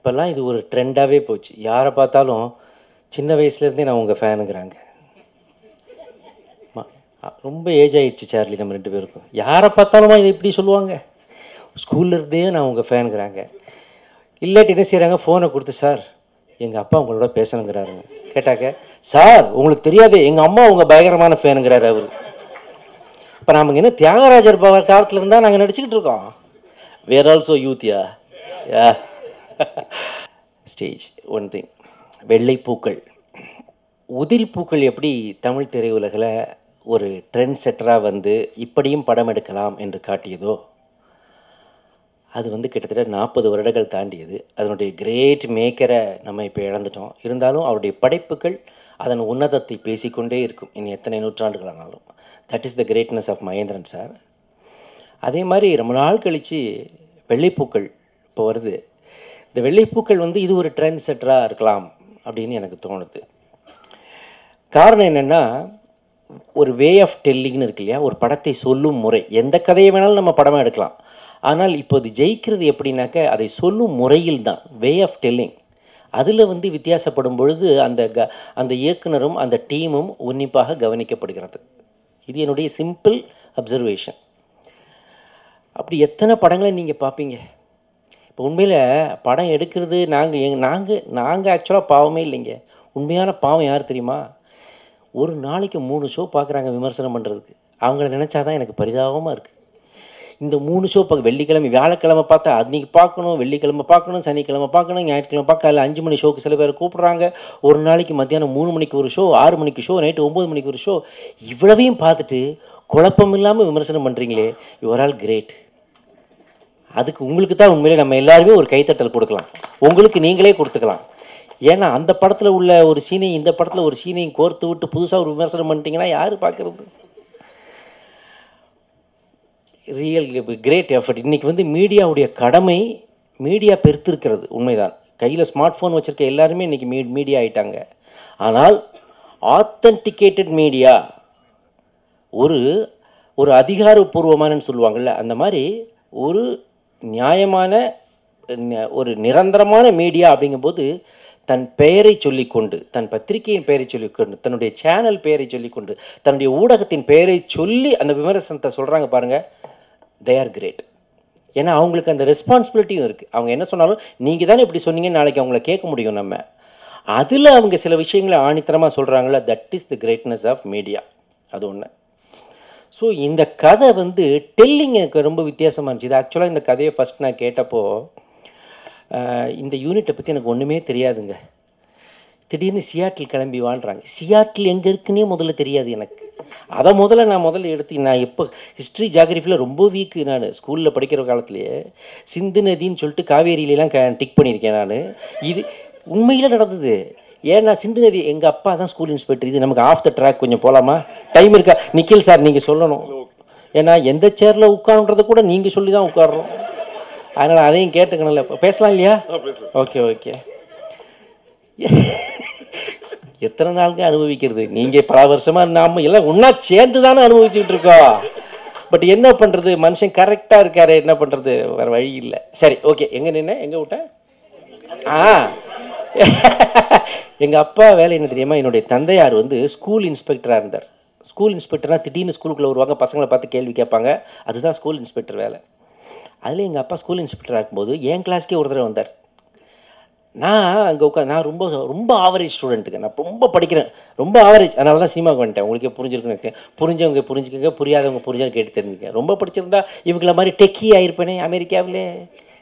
இப்போல்லாம் இது ஒரு ட்ரெண்டாகவே போச்சு. யாரை பார்த்தாலும் சின்ன வயசுலேருந்தே நான் உங்கள் ஃபேனுங்கிறாங்க. ரொம்ப ஏஜ் ஆகிடுச்சு சார்லி நம்ம ரெண்டு பேருக்கும். யாரை பார்த்தாலுமா இதை இப்படி சொல்லுவாங்க? ஸ்கூல்லேருந்தே நான் உங்கள் ஃபேனுங்கிறாங்க. இல்லாட்டி என்ன செய்கிறாங்க ஃபோனை கொடுத்து சார் எங்கள் அப்பா உங்களோட பேசணுங்கிறாருங்க கேட்டாக்க சார் உங்களுக்கு தெரியாது எங்கள் அம்மா உங்கள் பயங்கரமான ஃபேனுங்கிறாரு அவர். இப்போ நமக்கு என்ன தியாகராஜர் பவ காலத்தில் இருந்தால் நாங்கள் நடிச்சுக்கிட்டு இருக்கோம். வேர் ஆல்சோ யூத்யா யா. ஸ்டேஜ் ஒன் திங் வெள்ளைப்பூக்கள் உதிரி பூக்கள் எப்படி தமிழ் திரையுலகில் ஒரு ட்ரெண்ட் செட்டராக வந்து இப்படியும் படம் எடுக்கலாம் என்று காட்டியதோ அது வந்து கிட்டத்தட்ட நாற்பது வருடங்கள் தாண்டியது. அதனுடைய கிரேட் மேக்கரை நம்ம இப்போ இழந்துட்டோம். இருந்தாலும் அவருடைய படைப்புகள் அதன் உன்னதத்தை பேசிக்கொண்டே இருக்கும். இனி எத்தனை நூற்றாண்டுகள் ஆனாலும் that is the greatness of Mahendran sir அதே மாதிரி ரொம்ப நாள் கழித்து வெள்ளைப்பூக்கள் இப்போ வருது. இந்த வெள்ளைப்பூக்கள் வந்து இது ஒரு ட்ரெண்ட் செட்டராக இருக்கலாம் அப்படின்னு எனக்கு தோணுது. காரணம் என்னென்னா ஒரு வே ஆஃப் டெல்லிங்னு இருக்கு இல்லையா? ஒரு படத்தை சொல்லும் முறை. எந்த கதையை வேணாலும் நம்ம படமாக எடுக்கலாம். ஆனால் இப்போது ஜெயிக்கிறது எப்படின்னாக்க அதை சொல்லும் முறையில் தான். வே ஆஃப் டெல்லிங் அதில் வந்து வித்தியாசப்படும் பொழுது அந்த க அந்த இயக்குனரும் அந்த டீமும் உன்னிப்பாக கவனிக்கப்படுகிறது. இது என்னுடைய சிம்பிள் அப்சர்வேஷன் அப்படி எத்தனை படங்களை நீங்கள் பார்ப்பீங்க? இப்போ உண்மையில் படம் எடுக்கிறது நாங்கள் எங் நாங்கள் நாங்கள் ஆக்சுவலாக பாவமே இல்லைங்க. உண்மையான பாவம் யார் தெரியுமா? ஒரு நாளைக்கு மூணு ஷோ பார்க்குறாங்க விமர்சனம் பண்ணுறதுக்கு அவங்கள நினச்சா தான் எனக்கு பரிதாபமாக இருக்குது இந்த மூணு ஷோ பார்க்க வெள்ளிக்கிழமை வியாழக்கிழமை பார்த்தா அன்றைக்கி பார்க்கணும் வெள்ளிக்கிழமை பார்க்கணும் சனிக்கிழமை பார்க்கணும் ஞாயிற்றுக்கிழமை பார்க்க அதில் அஞ்சு மணி ஷோக்கு சில பேர் கூப்பிட்றாங்க. ஒரு நாளைக்கு மத்தியானம் மூணு மணிக்கு ஒரு ஷோ ஆறு மணிக்கு ஷோ நைட்டு ஒம்பது மணிக்கு ஒரு ஷோ இவ்வளவையும் பார்த்துட்டு குழப்பம் இல்லாமல் விமர்சனம் பண்ணுறீங்களே யுவர் ஆல் கிரேட் அதுக்கு உங்களுக்கு தான் உண்மையிலே நம்ம எல்லாருமே ஒரு கைத்தட்டல் கொடுக்கலாம். உங்களுக்கு நீங்களே கொடுத்துக்கலாம். ஏன்னா அந்த படத்தில் உள்ள ஒரு சீனையும் இந்த படத்தில் ஒரு சீனையும் கோர்த்து விட்டு புதுசாக ஒரு விமர்சனம் பண்ணிட்டீங்கன்னா யார் பார்க்குறது ரியல் கிரேட் எஃபர்ட் இன்றைக்கி வந்து மீடியாவுடைய கடமை மீடியா பெருத்திருக்கிறது. உண்மைதான். கையில் ஸ்மார்ட் ஃபோன் வச்சுருக்க எல்லாருமே இன்றைக்கி மீ மீடியா ஆயிட்டாங்க. ஆனால் ஆத்தன்டிகேட்டட் மீடியா ஒரு ஒரு அதிகாரப்பூர்வமானன்னு சொல்லுவாங்கள்ல அந்த மாதிரி ஒரு நியாயமான ஒரு நிரந்தரமான மீடியா அப்படிங்கும்போது தன் பெயரை சொல்லிக்கொண்டு தன் பத்திரிகையின் பெயரை சொல்லிக்கொண்டு தன்னுடைய சேனல் பெயரை சொல்லிக்கொண்டு தன்னுடைய ஊடகத்தின் பெயரை சொல்லி அந்த விமர்சனத்தை சொல்கிறாங்க பாருங்கள் தே ஆர் கிரேட் ஏன்னா அவங்களுக்கு அந்த ரெஸ்பான்சிபிலிட்டியும் இருக்குது அவங்க என்ன சொன்னாலும் நீங்கள் தானே இப்படி சொன்னீங்க நாளைக்கு அவங்கள கேட்க முடியும் நம்ம. அதில் அவங்க சில விஷயங்களை ஆணித்தரமாக சொல்கிறாங்களா that is the greatness of media அது ஒன்று ஸோ இந்த கதை வந்து டெல்லிங் எனக்கு ரொம்ப வித்தியாசமாக இருந்துச்சு. இது ஆக்சுவலாக இந்த கதையை ஃபஸ்ட் நான் கேட்டப்போ இந்த யூனிட்டை பற்றி எனக்கு ஒன்றுமே தெரியாதுங்க. திடீர்னு சியாட்டில் கிளம்பி வாழ்கிறாங்க சியாட்டில் எங்கே இருக்குன்னே முதல்ல தெரியாது எனக்கு. அதை முதல்ல நான் முதல்ல எடுத்து நான் எப்போ ஹிஸ்ட்ரி ஜாகிரஃபியில் ரொம்ப வீக்கு நான். ஸ்கூலில் படிக்கிற காலத்துலேயே சிந்து நதின்னு சொல்லிட்டு காவேரியிலலாம் க டிக் பண்ணியிருக்கேன் நான். இது உண்மையில் நடந்தது. ஏன்னா சிந்து நதி எங்கள் அப்பா தான் ஸ்கூல் இன்ஸ்பெக்டர் இது நமக்கு ஆஃப் த ட்ராக் கொஞ்சம் போகலாமா டைம் இருக்கா? நிக்கில் சார் நீங்கள் சொல்லணும். ஏன்னா எந்த சேரில் உட்காருன்றதை கூட நீங்கள் சொல்லி தான் உட்காடுறோம் அதனால் அதையும் கேட்டுக்கணும்ல. பேசலாம் இல்லையா? ஓகே ஓகே எத்தனை நாளுங்க அனுபவிக்கிறது? நீங்கள் பல வருஷமாக நாம எல்லாம் ஒன்றா சேர்ந்து தானே அனுபவிச்சுட்டு இருக்கோம். பட் என்ன பண்ணுறது மனுஷன் கரெக்டாக இருக்காரு என்ன பண்ணுறது வேறு வழி இல்லை. சரி ஓகே எங்கே நின்ன? எங்கே விட்டேன் ஆ. எங்கள் அப்பா வேலை என்ன தெரியுமா? என்னுடைய தந்தையார் வந்து ஸ்கூல் இன்ஸ்பெக்டராக இருந்தார். ஸ்கூல் இன்ஸ்பெக்டர்னால் திடீர்னு ஸ்கூலுக்குள்ளே வருவாங்க பசங்களை பார்த்து கேள்வி கேட்பாங்க. அதுதான் ஸ்கூல் இன்ஸ்பெக்டர் வேலை. அதில் எங்கள் அப்பா ஸ்கூல் இன்ஸ்பெக்டராக இருக்கும்போது என் கிளாஸ்க்கே ஒரு தடவை வந்தார். நான் அங்கே உட்காந்து நான் ரொம்ப ரொம்ப ஆவரேஜ் ஸ்டூடெண்ட்டுங்க நான் ரொம்ப படிக்கிறேன். ரொம்ப ஆவரேஜ் அதனால தான் சினிமாவுக்கு வந்துட்டேன். உங்களுக்கே புரிஞ்சிருக்குன்னு புரிஞ்சவங்க புரிஞ்சுக்கங்க புரியாதவங்க புரிஞ்சவங்க கேட்டு தெரிஞ்சுக்க ரொம்ப படிச்சிருந்தா இவங்கள மாதிரி டெக்கி ஆகிருப்பேனே அமெரிக்காவிலே.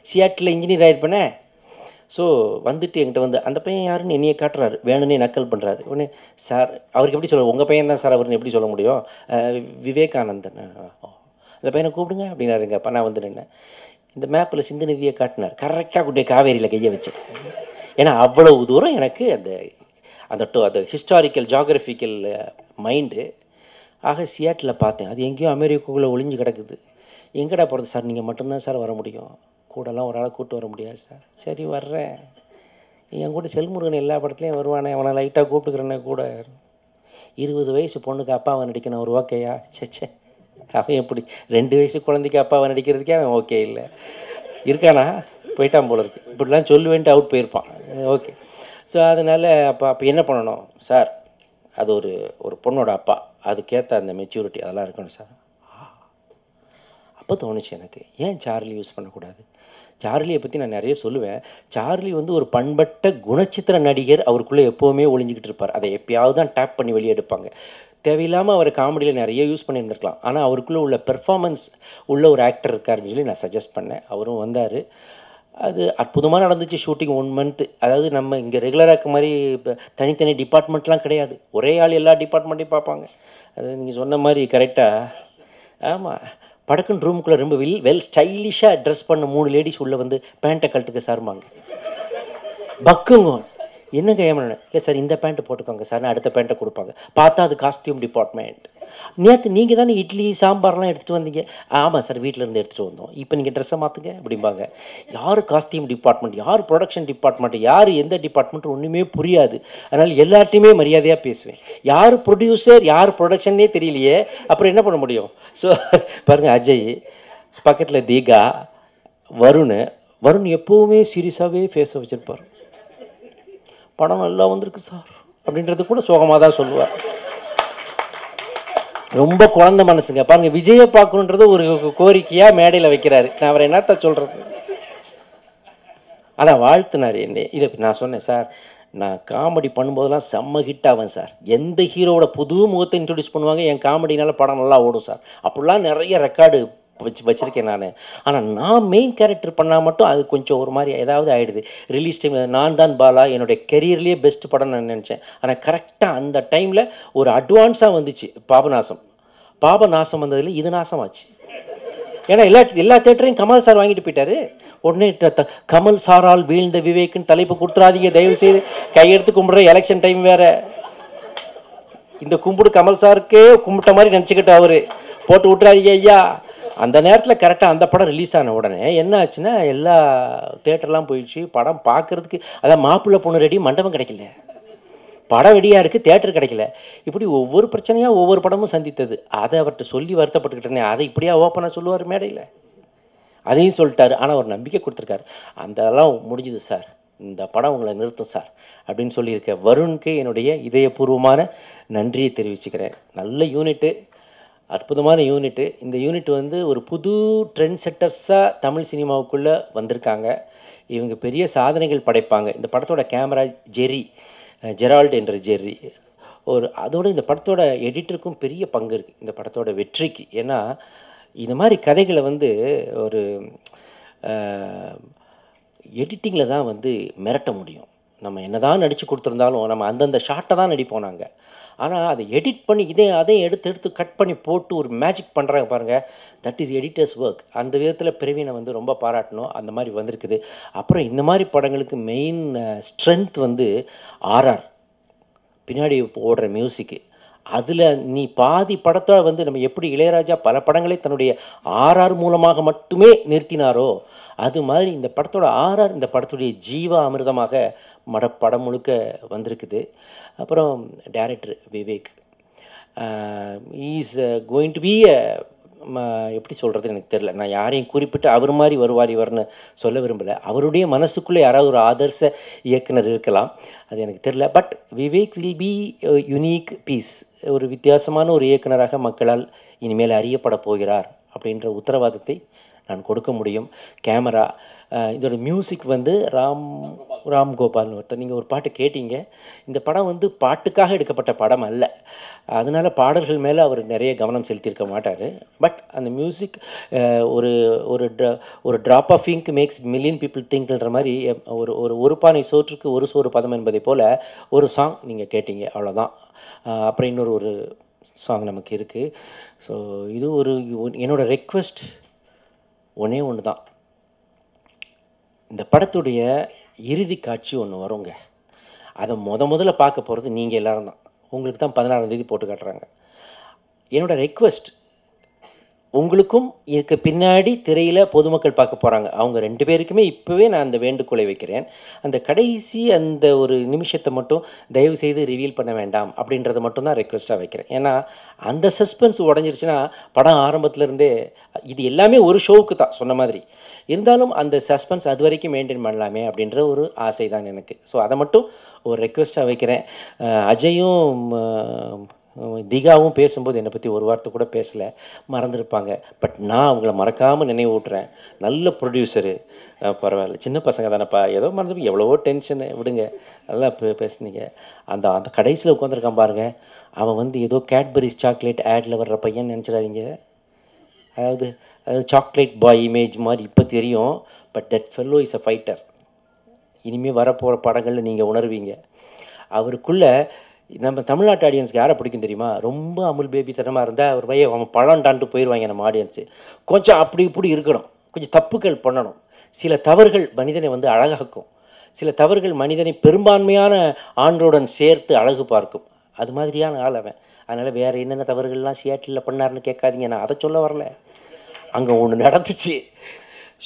சியாட்டில் இன்ஜினியர் ஆகிருப்பேனே ஸோ வந்துட்டு என்கிட்ட வந்து அந்த பையன் யாருன்னு என்னையை காட்டுறாரு. வேணும்னே நக்கல் பண்ணுறாரு உடனே சார் அவருக்கு எப்படி சொல்ல உங்கள் பையன் தான் சார் அவருன்னு எப்படி சொல்ல முடியும்? விவேகானந்தன். அந்த பையனை கூப்பிடுங்க அப்படின்னாருங்க. அப்போ நான் வந்து நின்னேன். இந்த மேப்பில் சிந்து நதியை காட்டினார். கரெக்டாக கூட்டிய காவேரியில் கையை வச்சு ஏன்னா அவ்வளவு தூரம் எனக்கு அந்த அந்த டோ அந்த ஹிஸ்டாரிக்கல் ஜாகிரபிக்கல் மைண்டு ஆக சியாட்டில் பார்த்தேன். அது எங்கேயோ அமெரிக்காக்குள்ளே ஒளிஞ்சு கிடக்குது. எங்கடா போகிறது சார் நீங்கள் மட்டும்தான் சார் வர முடியும். கூடலாம் ஒரு ஆளை கூப்பிட்டு வர முடியாது சார். சரி வர்றேன். என் கூட செல்முருகன் எல்லா படத்துலையும் வருவானே அவனை லைட்டாக கூப்பிட்டுக்கிறேனே கூட. இருபது வயசு பொண்ணுக்கு அப்பாவை நடிக்கணும் ஒரு ஓகேயா? சே சே அவன் எப்படி? ரெண்டு வயசு குழந்தைக்கு அப்பாவை நடிக்கிறதுக்கே அவன் ஓகே இல்லை. இருக்கானா? போயிட்டான் போல இருக்கு. இப்படிலாம் சொல்லுவேன்ட்டு அவுட் போயிருப்பான். ஓகே. ஸோ அதனால் அப்போ அப்போ என்ன பண்ணணும்? சார் அது ஒரு ஒரு பொண்ணோட அப்பா. அதுக்கேற்ற அந்த மெச்சூரிட்டி அதெல்லாம் இருக்கணும் சார். அப்போ தோணுச்சு எனக்கு. ஏன் சார்லி யூஸ் பண்ணக்கூடாது? சார்லியை பற்றி நான் நிறைய சொல்லுவேன். சார்லி வந்து ஒரு பண்பட்ட குணச்சித்திர நடிகர். அவருக்குள்ளே எப்போவுமே ஒளிஞ்சிக்கிட்டு இருப்பார். அதை எப்பயாவது தான் டேப் பண்ணி வெளியே எடுப்பாங்க. தேவையில்லாமல் அவர் காமெடியில் நிறைய யூஸ் பண்ணியிருந்திருக்கலாம். ஆனால் அவருக்குள்ளே உள்ள பெர்ஃபார்மன்ஸ் உள்ள ஒரு ஆக்டர் இருக்காருன்னு சொல்லி நான் சஜஸ்ட் பண்ணேன். அவரும் வந்தார். அது அற்புதமாக நடந்துச்சு ஷூட்டிங் ஒன் மந்த்து அதாவது நம்ம இங்கே ரெகுலராக இருக்க மாதிரி இப்போ தனித்தனி டிபார்ட்மெண்ட்லாம் கிடையாது. ஒரே ஆள் எல்லா டிபார்ட்மெண்ட்டையும் பார்ப்பாங்க. அது நீங்கள் சொன்ன மாதிரி கரெக்டாக ஆமாம் படக்குன்னு ரூமுக்குள்ளே ரொம்ப வெல் வெல் ஸ்டைலிஷாக ட்ரெஸ் பண்ண மூணு லேடிஸ் உள்ளே வந்து பேண்ட்டை கழட்டுக்க சார்மாங்க பக்குங்க. என்னங்க ஏமனு இல்லை சார் இந்த பேண்ட்டு போட்டுக்கோங்க சார் அடுத்த பேண்ட்டை கொடுப்பாங்க. பார்த்தா அது காஸ்டியூம் டிபார்ட்மெண்ட் நேற்று நீங்கள் தானே இட்லி சாம்பார்லாம் எடுத்துகிட்டு வந்தீங்க. ஆமாம் சார் வீட்டில் இருந்து எடுத்துகிட்டு வந்தோம். இப்போ நீங்கள் ட்ரெஸ்ஸை மாற்றுங்க அப்படிம்பாங்க. யார் காஸ்டியூம் டிபார்ட்மெண்ட் யார் ப்ரொடக்ஷன் டிபார்ட்மெண்ட் யார் எந்த டிபார்ட்மெண்ட் ஒன்றுமே புரியாது. அதனால் எல்லார்ட்டையுமே மரியாதையாக பேசுவேன். யார் ப்ரொடியூசர் யார் ப்ரொடக்ஷன்னே தெரியலையே. அப்புறம் என்ன பண்ண முடியும்? ஸோ பாருங்கள் அஜய் பக்கத்தில் தீகா வருண். வருண் எப்போவுமே சீரியஸாகவே ஃபேஸை வச்சுருப்பார். படம் நல்லா வந்திருக்கு சார் அப்படின்றது கூட சோகமாக தான் சொல்லுவார். ரொம்ப குழந்தை மனசுங்க. பாருங்க விஜயை பார்க்கணுன்றது ஒரு கோரிக்கையாக மேடையில் வைக்கிறாரு. நான் அவரை என்னத்த சொல்கிறது ஆனால் வாழ்த்துனார் என்னை. இதை நான் சொன்னேன் சார் நான் காமெடி பண்ணும்போதெல்லாம் செம்ம ஹிட் ஆவேன் சார். எந்த ஹீரோவோட புது முகத்தை இன்ட்ரடியூஸ் பண்ணுவாங்க என் காமெடினால படம் நல்லா ஓடும் சார். அப்படிலாம் நிறைய ரெக்கார்டு வச்சு வச்சுருக்கேன் நான். ஆனால் நான் மெயின் கேரக்டர் பண்ணால் மட்டும் அது கொஞ்சம் ஒரு மாதிரி ஏதாவது ஆகிடுது ரிலீஸ் டைம் நான் தான் பாலா என்னுடைய கெரியர்லேயே பெஸ்ட் படம் நான் நினச்சேன். ஆனால் கரெக்டாக அந்த டைமில் ஒரு அட்வான்ஸாக வந்துச்சு பாபநாசம். பாபநாசம் வந்ததில் இது நாசமாச்சு. ஏன்னா எல்லா எல்லா தேட்டரையும் கமல் சார் வாங்கிட்டு போயிட்டாரு. உடனே த- கமல் சாரால் வீழ்ந்த விவேக்குன்னு தலைப்பு கொடுத்துடாதீங்க தயவு செய்து கையெடுத்து கும்பிட்ற எலெக்ஷன் டைம் வேற. இந்த கும்பிடு கமல் சாருக்கே கும்பிட்ட மாதிரி நினச்சிக்கிட்டு அவர். போட்டு விட்டுறாதீங்க ஐயா. அந்த நேரத்தில் கரெக்டாக அந்த படம் ரிலீஸ் ஆன உடனே என்ன ஆச்சுன்னா எல்லா தேட்டர்லாம் போயிடுச்சு. படம் பார்க்கறதுக்கு அதான் மாப்பிள்ளை பொண்ணு ரெடி மண்டபம் கிடைக்கல. படம் ரெடியாக இருக்குது தேட்டர் கிடைக்கல. இப்படி ஒவ்வொரு பிரச்சனையாக ஒவ்வொரு படமும் சந்தித்தது. அதை அவர்கிட்ட சொல்லி வருத்தப்பட்டுக்கிட்டேனே அதை இப்படியா ஓப்பனாக சொல்லுவார் மேடையில். அதையும் சொல்லிட்டாரு. ஆனால் ஒரு நம்பிக்கை கொடுத்துருக்காரு. அந்த அதெல்லாம் முடிஞ்சுது சார். இந்த படம் உங்களை நிறுத்தும் சார். அப்படின்னு சொல்லியிருக்க வருணுக்கு என்னுடைய இதயபூர்வமான நன்றியை தெரிவிச்சுக்கிறேன். நல்ல யூனிட்டு அற்புதமான யூனிட்டு. இந்த யூனிட் வந்து ஒரு புது ட்ரெண்ட் செட்டர்ஸாக தமிழ் சினிமாவுக்குள்ளே வந்திருக்காங்க. இவங்க பெரிய சாதனைகள் படைப்பாங்க. இந்த படத்தோட கேமரா ஜெரி ஜெரால்டு என்ற ஜெர்ரி. ஒரு அதோடு இந்த படத்தோட எடிட்டருக்கும் பெரிய பங்கு இருக்குது இந்த படத்தோட வெற்றிக்கு. ஏன்னா இந்த மாதிரி கதைகளை வந்து ஒரு எடிட்டிங்கில் தான் வந்து மிரட்ட முடியும். நம்ம என்னதான் நடித்து கொடுத்துருந்தாலும் நம்ம அந்தந்த ஷாட்டை தான் நடிப்போம் நாங்கள் ஆனால் அதை எடிட் பண்ணி இதே அதையும் எடுத்து எடுத்து கட் பண்ணி போட்டு ஒரு மேஜிக் பண்ணுறாங்க பாருங்கள் தட் இஸ் எடிட்டர்ஸ் ஒர்க் அந்த விதத்தில் பிரவீனை வந்து ரொம்ப பாராட்டணும். அந்த மாதிரி வந்திருக்குது. அப்புறம் இந்த மாதிரி படங்களுக்கு மெயின் ஸ்ட்ரென்த் வந்து ஆர்ஆர் பின்னாடி ஓடுற மியூசிக்கு அதில் நீ பாதி படத்தை வந்து நம்ம எப்படி இளையராஜா பல படங்களை தன்னுடைய ஆர்ஆர் மூலமாக மட்டுமே நிறுத்தினாரோ அது மாதிரி இந்த படத்தோட ஆர்ஆர் இந்த படத்துடைய ஜீவா அமிர்தமாக மட படம் முழுக்க வந்திருக்குது. அப்புறம் director Vivek. Is going to be எப்படி சொல்கிறது எனக்கு தெரில நான் யாரையும் குறிப்பிட்டு அவர் மாதிரி வருவார் இவர்னு சொல்ல விரும்பலை. அவருடைய மனசுக்குள்ளே யாராவது ஒரு ஆதர்ச இயக்குனர் இருக்கலாம். அது எனக்கு தெரில but Vivek will be unique piece ஒரு வித்தியாசமான ஒரு இயக்குனராக மக்களால் இனிமேல் அறியப்பட போகிறார் அப்படின்ற உத்தரவாதத்தை நான் கொடுக்க முடியும். கேமரா இதோட மியூசிக் வந்து ராம் ராம் கோபால்னு ஒருத்தர். நீங்கள் ஒரு பாட்டு கேட்டீங்க. இந்த படம் வந்து பாட்டுக்காக எடுக்கப்பட்ட படம் அல்ல. அதனால பாடல்கள் மேலே அவர் நிறைய கவனம் செலுத்தியிருக்க மாட்டார். பட் அந்த மியூசிக் ஒரு ஒரு ட்ரா ஒரு drop of ink makes million people திங்க்ன்ற மாதிரி ஒரு ஒரு ஒரு பானை சோற்றுக்கு ஒரு சோறு பதம் என்பதை போல் ஒரு சாங் நீங்கள் கேட்டீங்க. அவ்வளோதான் அப்புறம் இன்னொரு ஒரு சாங் நமக்கு இருக்குது ஸோ இது ஒரு என்னோட ரெக்வெஸ்ட் ஒன்றே ஒன்று தான் இந்த படத்துடைய இறுதி காட்சி ஒன்று வருங்க. அதை முத முதல்ல பார்க்க போகிறது நீங்கள் எல்லோரும் தான். உங்களுக்கு தான் பதினாறாம் தேதி போட்டு காட்டுறாங்க. என்னோட ரெக்வெஸ்ட் உங்களுக்கும் இதுக்கு பின்னாடி திரையில் பொதுமக்கள் பார்க்க போகிறாங்க அவங்க ரெண்டு பேருக்குமே இப்போவே நான் அந்த வேண்டுகோளை வைக்கிறேன். அந்த கடைசி அந்த ஒரு நிமிஷத்தை மட்டும் தயவு செய்து ரிவீல் பண்ண வேண்டாம் அப்படின்றத மட்டும் தான் ரெக்வெஸ்ட்டாக வைக்கிறேன். ஏன்னா அந்த சஸ்பென்ஸ் உடஞ்சிருச்சுன்னா படம் ஆரம்பத்துலேருந்தே இது எல்லாமே ஒரு ஷோவுக்கு தான் சொன்ன மாதிரி. இருந்தாலும் அந்த சஸ்பென்ஸ் அது வரைக்கும் மெயின்டைன் பண்ணலாமே அப்படின்ற ஒரு ஆசை தான் எனக்கு. ஸோ அதை மட்டும் ஒரு ரெக்வெஸ்ட்டாக வைக்கிறேன். அஜயும் திகாவும் பேசும்போது என்னை பற்றி ஒரு வார்த்தை கூட பேசலை. மறந்துருப்பாங்க. பட் நான் அவங்கள மறக்காமல் நினைவு ஊட்டுறேன் நல்ல ப்ரொடியூசரு பரவாயில்ல. சின்ன பசங்க தானேப்பா. ஏதோ மறந்து எவ்வளவோ டென்ஷனு விடுங்க. நல்லா பேசுனீங்க. அந்த அந்த கடைசியில் உட்காந்துருக்கான் பாருங்க. அவன் வந்து ஏதோ கேட்பரிஸ் சாக்லேட் ஆடில் வர்ற பையன் நினச்சிடாதீங்க. அதாவது அதாவது சாக்லேட் பாய் இமேஜ் மாதிரி இப்போ தெரியும். But that fellow is a fighter இனிமேல் வரப்போகிற படங்களில் நீங்கள் உணர்வீங்க. அவருக்குள்ளே நம்ம தமிழ்நாட்டு ஆடியன்ஸ்க்கு யாரை பிடிக்கும் தெரியுமா? ரொம்ப அமுல் பேபி தரமாக இருந்தால் அவர் பையன் அவன் பழம்டான்ட்டு போயிடுவாங்க நம்ம ஆடியன்ஸு கொஞ்சம் அப்படி இப்படி இருக்கணும். கொஞ்சம் தப்புகள் பண்ணணும். சில தவறுகள் மனிதனை வந்து அழகாக்கும். சில தவறுகள் மனிதனை பெரும்பான்மையான ஆண்களுடன் சேர்த்து அழகு பார்க்கும். அது மாதிரியான ஆள் அவன். அதனால் வேறு என்னென்ன தவறுகள்லாம் சியாட்டில் பண்ணாருன்னு கேட்காதீங்க. நான் அதை சொல்ல வரல. அங்கே ஒன்று நடந்துச்சு.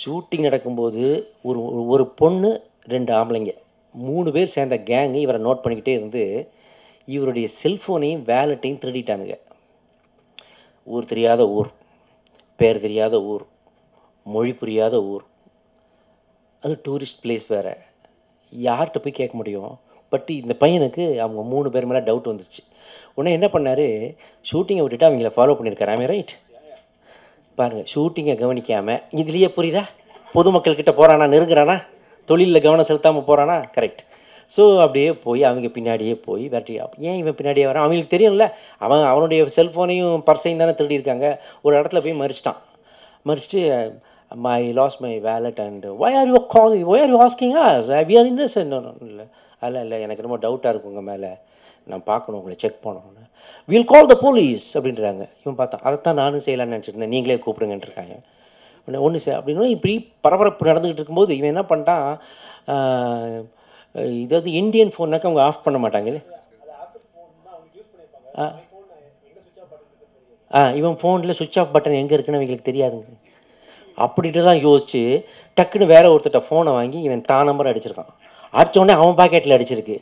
ஷூட்டிங் நடக்கும்போது ஒரு ஒரு- ஒரு பொண்ணு ரெண்டு ஆம்பளைங்க. மூணு பேர் சேர்ந்த கேங்கு இவரை நோட் பண்ணிக்கிட்டே இருந்து இவருடைய செல்ஃபோனையும் வேலட்டையும் திருடிட்டானுங்க. ஊர் தெரியாத ஊர் பேர் தெரியாத ஊர் மொழி புரியாத ஊர். அது டூரிஸ்ட் பிளேஸ் வேறு. யார்கிட்ட போய் கேட்க முடியும்? பட் இந்த பையனுக்கு அவங்க மூணு பேர் மேலே டவுட் வந்துச்சு. உடனே என்ன பண்ணார்? ஷூட்டிங்கை விட்டுட்டு அவங்கள ஃபாலோ பண்ணியிருக்காரு. ஆமே ரைட் பாருங்கள் ஷூட்டிங்கை கவனிக்காமல் இதுலேயே புரியுதா? பொதுமக்கள்கிட்ட போகிறானா நெருங்குறானா? தொழிலில் கவனம் செலுத்தாமல் போகிறானா கரெக்ட் ஸோ அப்படியே போய் அவங்க பின்னாடியே போய் விரட்டி ஏன் இவன் பின்னாடியே வரான்? அவங்களுக்கு தெரியும்ல அவன் அவனுடைய செல்ஃபோனையும் பர்சையும் தானே திருடியிருக்காங்க ஒரு இடத்துல போய் மறிச்சிட்டான். மறிச்சிட்டு my loss my wallet and why are you call why are you asking as we are innocent இல்லை அல்ல இல்லை எனக்கு ரொம்ப டவுட்டாக இருக்கும் உங்கள் மேலே. நான் பார்க்கணும் உங்களை செக் பண்ணணும்னு. வில் கால் த போலீஸ் அப்படின்றாங்க. இவன் பார்த்தான். அதைத்தான் நானும் செய்யலாம்னு நினச்சிருந்தேன் நீங்களே கூப்பிடுங்கன்ட்டு இருக்காங்க ஒன்று சார் அப்படின்னா இப்படி பரபரப்பு நடந்துக்கிட்டு இருக்கும்போது இவன் என்ன பண்ணிட்டான்? இதாவது இந்தியன் ஃபோன்னாக்கா அவங்க ஆஃப் பண்ண மாட்டாங்களே? ஆ. ஆ இவன் ஃபோனில் சுவிட்ச் ஆஃப் பட்டன் எங்கே இருக்குன்னு அவங்களுக்கு தெரியாதுங்க. அப்படின்ட்டு தான் யோசிச்சு டக்குன்னு வேற ஒருத்தட்ட ஃபோனை வாங்கி இவன் தான் நம்பர் அடிச்சிருக்கான். அடித்தோடனே உடனே அவன் பாக்கெட்டில் அடிச்சிருக்கு.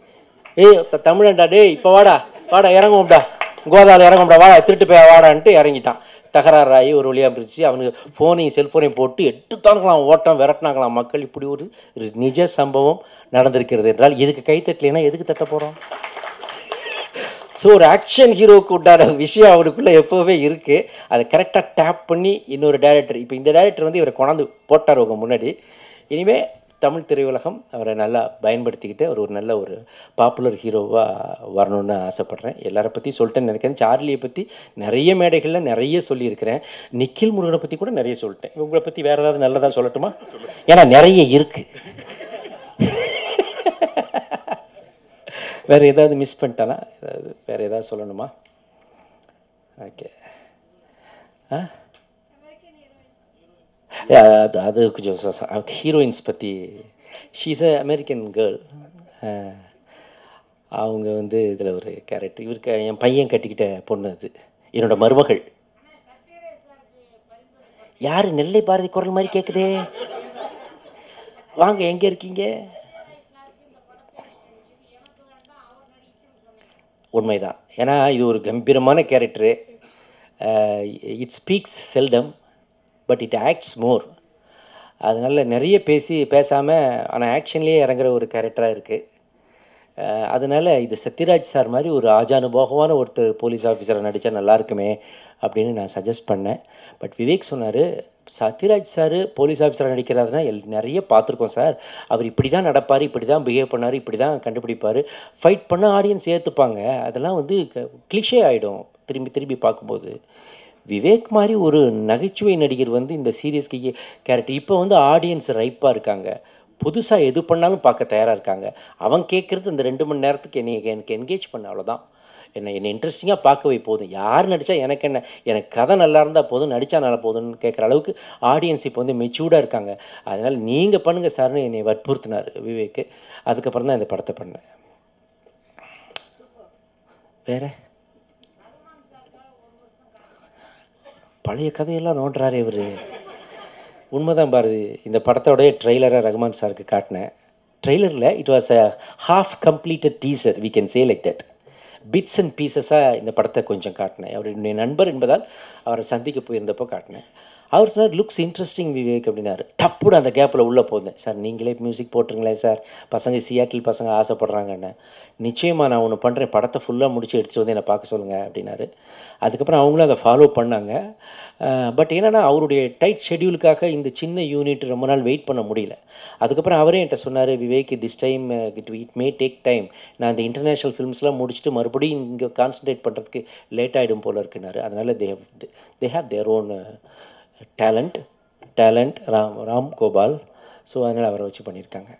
ஏய் இப்போ தமிழன்டா டேய் இப்போ வாடா வாடா இறங்குவோம்டா. கோதாவில் இறங்கும்டா வாடா திருட்டு போய் வாடான்ட்டு இறங்கிட்டான். தகராறாகி ஒரு வழியாக பிரித்து அவனுக்கு ஃபோனையும் செல்ஃபோனையும் போட்டு எட்டுத்தானுங்களாம் ஓட்டம் விரட்டினாங்களாம் மக்கள். இப்படி ஒரு நிஜ சம்பவம் நடந்திருக்கிறது என்றால் இதுக்கு கை தட்டலைன்னா எதுக்கு தட்ட போகிறோம் ஸோ ஒரு ஆக்ஷன் ஹீரோவுக்கு உண்டான விஷயம் அவருக்குள்ளே எப்போவே இருக்குது அதை கரெக்டாக டேப் பண்ணி இன்னொரு டேரக்டர் இப்போ இந்த டைரக்டர் வந்து இவரை கொண்டாந்து போட்டார் உங்கள் முன்னாடி. இனிமேல் தமிழ் திரையுலகம் அவரை நல்லா பயன்படுத்திக்கிட்டு அவர் ஒரு நல்ல ஒரு பாப்புலர் ஹீரோவாக வரணும்னு ஆசைப்பட்றேன். எல்லாரை பற்றி சொல்லிட்டேன்னு நினைக்கிறேன். சார்லியை பற்றி நிறைய மேடைகளில் நிறைய சொல்லியிருக்கிறேன். நிக்கில் முருகனை பற்றி கூட நிறைய சொல்லிட்டேன். உங்களை பற்றி வேறு ஏதாவது நல்லதாக சொல்லட்டுமா? ஏன்னா நிறைய இருக்குது வேறு ஏதாவது மிஸ் பண்ணிட்டானா? ஏதாவது வேறு ஏதாவது சொல்லணுமா? ஓகே ஆ? அது கொஞ்சம் ஹீரோயின்ஸ் பற்றி ஷீஸ் அ அமெரிக்கன் கேர்ள் அவங்க வந்து இதில் ஒரு கேரக்டர் இவருக்கு என் பையன் கட்டிக்கிட்ட பொண்ணு அது. என்னோட மருமகள். யார்? நெல்லை பாரதி குரல் மாதிரி கேட்குதே வாங்க எங்கே இருக்கீங்க? உண்மைதான். ஏன்னா இது ஒரு கம்பீரமான character it speaks seldom but it acts more அதனால் நிறைய பேசி பேசாமல் ஆனால் ஆக்ஷன்லேயே இறங்குற ஒரு கேரக்டராக இருக்குது அதனால் இது சத்யராஜ் சார் மாதிரி ஒரு ஆஜானுபோகமான ஒருத்தர் போலீஸ் ஆஃபீஸரை நடித்தா நல்லா இருக்குமே அப்படின்னு நான் சஜஸ்ட் பண்ணேன். பட் விவேக் சொன்னார் சத்யராஜ் சார் போலீஸ் ஆஃபீஸராக நடிக்கிறாருன்னா எல் நிறைய பார்த்துருக்கோம் சார் அவர் இப்படி தான் நடப்பார் இப்படி தான் பிஹேவ் பண்ணார் இப்படி தான் கண்டுபிடிப்பார். ஃபைட் பண்ண ஆடியன்ஸ் ஏற்றுப்பாங்க அதெல்லாம் வந்து கிளிஷே ஆகிடும் திரும்பி திரும்பி பார்க்கும்போது. விவேக் மாதிரி ஒரு நகைச்சுவை நடிகர் வந்து இந்த சீரியஸ்க்கு கேரக்டர் இப்போ வந்து ஆடியன்ஸ் ரைப்பாக இருக்காங்க. புதுசாக எது பண்ணாலும் பார்க்க தயாராக இருக்காங்க. அவன் கேட்குறது இந்த ரெண்டு மணி நேரத்துக்கு என்னை எனக்கு என்கேஜ் பண்ண அவ்வளோதான் என்னை என்னை இன்ட்ரெஸ்டிங்காக பார்க்கவே போதும். யார் நடித்தா எனக்கு என்ன? எனக்கு கதை நல்லா இருந்தால் போதும் நடித்தா நல்லா போதும்னு கேட்குற அளவுக்கு ஆடியன்ஸ் இப்போ வந்து மெச்சூர்டாக இருக்காங்க. அதனால் நீங்கள் பண்ணுங்கள் சார்னு என்னை வற்புறுத்தினார் விவேக்கு அதுக்கப்புறம் தான் இந்த படத்தை பண்ணேன். வேறு? பழைய கதையெல்லாம் நோண்டுறாரு இவர். உண்மைதான் பாரதி இந்த படத்தோடைய ட்ரெய்லரை ரகுமான் சாருக்கு காட்டினேன். ட்ரெய்லரில் it was a half completed teaser we can say like that bits and பீசஸாக இந்த படத்தை கொஞ்சம் காட்டினேன். அவர் நண்பர் என்பதால் அவரை சந்திக்க போயிருந்தப்போ காட்டினேன். அவர் சார் லுக்ஸ் இன்ட்ரெஸ்டிங் விவேக் அப்படின்னாரு. டப்புடு அந்த கேப்பில் உள்ளே போந்தேன். சார் நீங்களே மியூசிக் போட்டுருங்களேன் சார். பசங்க சியாட்டில் பசங்க ஆசைப்பட்றாங்கன்னு. நிச்சயமாக நான் ஒன்று பண்ணுறேன் படத்தை ஃபுல்லாக முடிச்சு எடுத்துகிட்டு வந்து என்னை பார்க்க சொல்லுங்கள் அப்படின்னாரு. அதுக்கப்புறம் அவங்களும் அதை ஃபாலோ பண்ணாங்க. பட் என்னென்னா அவருடைய டைட் ஷெடியூலுக்காக இந்த சின்ன யூனிட் ரொம்ப நாள் வெயிட் பண்ண முடியல. அதுக்கப்புறம் அவரே என்கிட்ட சொன்னார் Vivek this time it it may take time நான் இந்த இன்டர்நேஷ்னல் ஃபிலிம்ஸ்லாம் முடிச்சுட்டு மறுபடியும் இங்கே கான்சன்ட்ரேட் பண்ணுறதுக்கு லேட் ஆகிடும் போல இருக்குனாரு அதனால் they they have their own talent talent Ram Ram Gopal so அதனால் அவரை வச்சு பண்ணியிருக்காங்க.